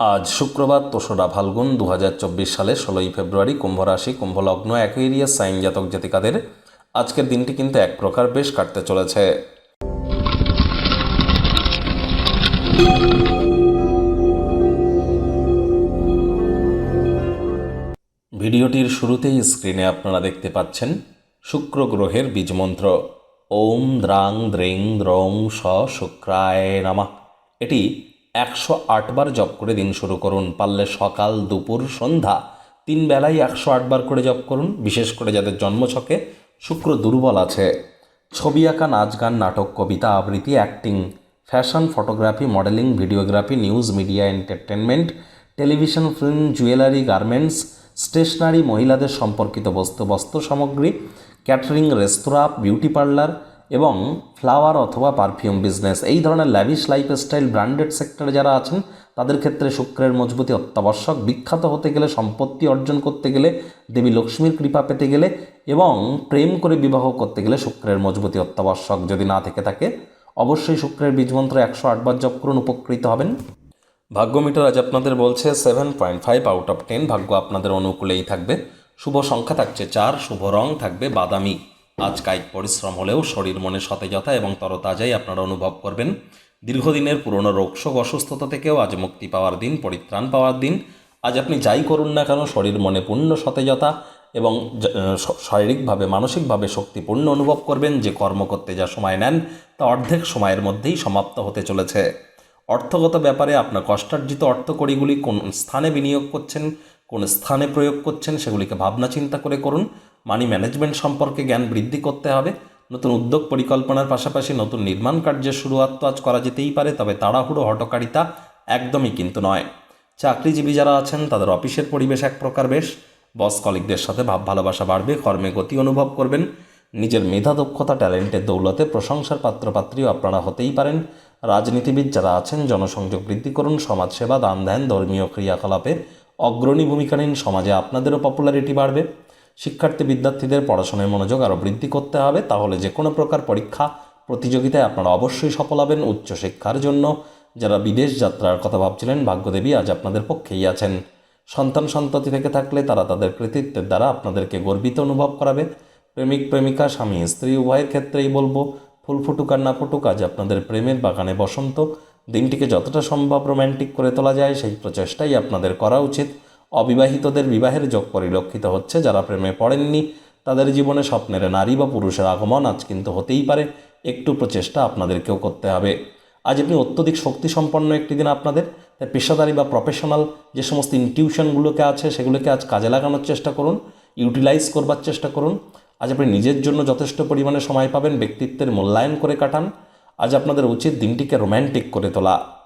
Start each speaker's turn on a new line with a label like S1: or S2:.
S1: আজ শুক্রবার তোসরা ফাল্গুন দু সালে ষোলোই ফেব্রুয়ারি কুম্ভ রাশি লগ্ন অ্যাকুইরিয়াস সাইন জাতক জাতিকাদের আজকের দিনটি কিন্তু এক প্রকার বেশ কাটতে চলেছে। ভিডিওটির শুরুতেই স্ক্রিনে আপনারা দেখতে পাচ্ছেন শুক্র গ্রহের বীজমন্ত্র। ওম দ্রাং দ্রেং দ্রং স শুক্রায় নামা। এটি একশো আটবার জপ করে দিন শুরু করুন। পারলে সকাল, দুপুর, সন্ধ্যা তিন বেলায় একশো আটবার করে জপ করুন। বিশেষ করে যাদের জন্মছকে শুক্র দুর্বল আছে। ছবি আঁকা, নাচ গান, নাটক, কবিতা, আবৃত্তি, acting, fashion, photography, modelling, videography, news, media, entertainment, television, film, jewellery, garments, stationery, মহিলাদের সম্পর্কিত বস্তু বস্ত্র সামগ্রী, ক্যাটারিং, রেস্তোরাঁ, বিউটি পার্লার এবং ফ্লাওয়ার অথবা পারফিউম বিজনেস এই ধরনের ল্যাভিশ লাইফস্টাইল ব্র্যান্ডেড সেক্টরে যারা আছেন, তাদের ক্ষেত্রে শুক্রের মজবুতি অত্যাবশ্যক। বিখ্যাত হতে গেলে, সম্পত্তি অর্জন করতে গেলে, দেবী লক্ষ্মীর কৃপা পেতে গেলে এবং প্রেম করে বিবাহ করতে গেলে শুক্রের মজবুতি অত্যাবশ্যক যদি না থেকে থাকে, অবশ্যই শুক্রের বীজমন্ত্র একশো আটবার জপ করুন, উপকৃত হবেন। ভাগ্য মিটার আজ আপনাদের বলছে seven point five out of ten ভাগ্য আপনাদের অনুকূলেই থাকবে। শুভ সংখ্যা থাকছে চার, শুভ রং থাকবে বাদামি। আজ কায়িক পরিশ্রম হলেও শরীর মনে সতেজতা এবং তরতাজাই আপনারা অনুভব করবেন। দীর্ঘদিনের পুরনো রোগশোক অসুস্থতা থেকেও আজ মুক্তি পাওয়ার দিন, পরিত্রাণ পাওয়ার দিন। আজ আপনি যাই করুন না কেন, শরীর মনে পূর্ণ সতেজতা এবং শারীরিকভাবে, মানসিকভাবে শক্তিপূর্ণ অনুভব করবেন। যে কর্ম করতে যা সময় নেন, তা অর্ধেক সময়ের মধ্যেই সমাপ্ত হতে চলেছে। অর্থগত ব্যাপারে আপনার কষ্টার্জিত অর্থকড়িগুলি কোন স্থানে বিনিয়োগ করছেন, কোন স্থানে প্রয়োগ করছেন, সেগুলিকে ভাবনা চিন্তা করে করুন। মানি ম্যানেজমেন্ট সম্পর্কে জ্ঞান বৃদ্ধি করতে হবে। নতুন উদ্যোগ পরিকল্পনার পাশাপাশি নতুন নির্মাণ কার্যের শুরুয়াত তো আজ করা যেতেই পারে, তবে তাড়াহুড়ো, হটকারিতা একদমই কিন্তু নয়। চাকরিজীবী যারা আছেন, তাদের অফিসের পরিবেশ এক প্রকার বেশ। বস কলিকদের সাথে ভাব, ভালোবাসা বাড়বে, কর্মে গতি অনুভব করবেন। নিজের মেধা, দক্ষতা, ট্যালেন্টের দৌলতে প্রশংসার পাত্রপাত্রীও আপনারা হতেই পারেন। রাজনীতিবিদ যারা আছেন, জনসংযোগ বৃদ্ধি করুন, সমাজসেবা, দান, ধ্যান, ধর্মীয় ক্রিয়াকলাপে অগ্রণী ভূমিকা নিন, সমাজে আপনাদেরও পপুলারিটি বাড়বে। শিক্ষার্থী বিদ্যার্থীদের পড়াশোনায় মনোযোগ আরও বৃদ্ধি করতে হবে, তাহলে যে কোনো প্রকার পরীক্ষা, প্রতিযোগিতায় আপনারা অবশ্যই সফল হবেন উচ্চশিক্ষার জন্য। যারা বিদেশ যাত্রার কথা ভাবছিলেন, ভাগ্যদেবী আজ আপনাদের পক্ষেই আছেন। সন্তান সন্ততি থেকে থাকলে তারা তাদের কৃতিত্বের দ্বারা আপনাদেরকে গর্বিত অনুভব করাবে। প্রেমিক, প্রেমিকা, স্বামী, স্ত্রী, উভয়ের ক্ষেত্রেই বলব, ফুল ফুটুক আর না ফুটুক, আজ আপনাদের প্রেমের বাগানে বসন্ত। দিনটিকে যতটা সম্ভব রোম্যান্টিক করে তোলা যায়, সেই প্রচেষ্টাই আপনাদের করা উচিত। অবিবাহিতদের বিবাহের যোগ পরিলক্ষিত হচ্ছে যারা প্রেমে পড়েননি। তাদের জীবনে স্বপ্নের নারী বা পুরুষের আগমন আজ কিন্তু হতেই পারে। একটু প্রচেষ্টা আপনাদেরকেও করতে হবে। আজ আপনি অত্যধিক শক্তি সম্পন্ন একটি দিন আপনাদের। তাই পেশাদারি বা প্রফেশনাল যে সমস্ত ইনটিউশনগুলোকে আছে, সেগুলোকে আজ কাজে লাগানোর চেষ্টা করুন। ইউটিলাইজ করবার চেষ্টা করুন। আজ আপনি নিজের জন্য যথেষ্ট পরিমাণে সময় পাবেন, ব্যক্তিত্বের মূল্যায়ন করে কাটান। আজ আপনাদের উচিত দিনটিকে রোম্যান্টিক করে তোলা।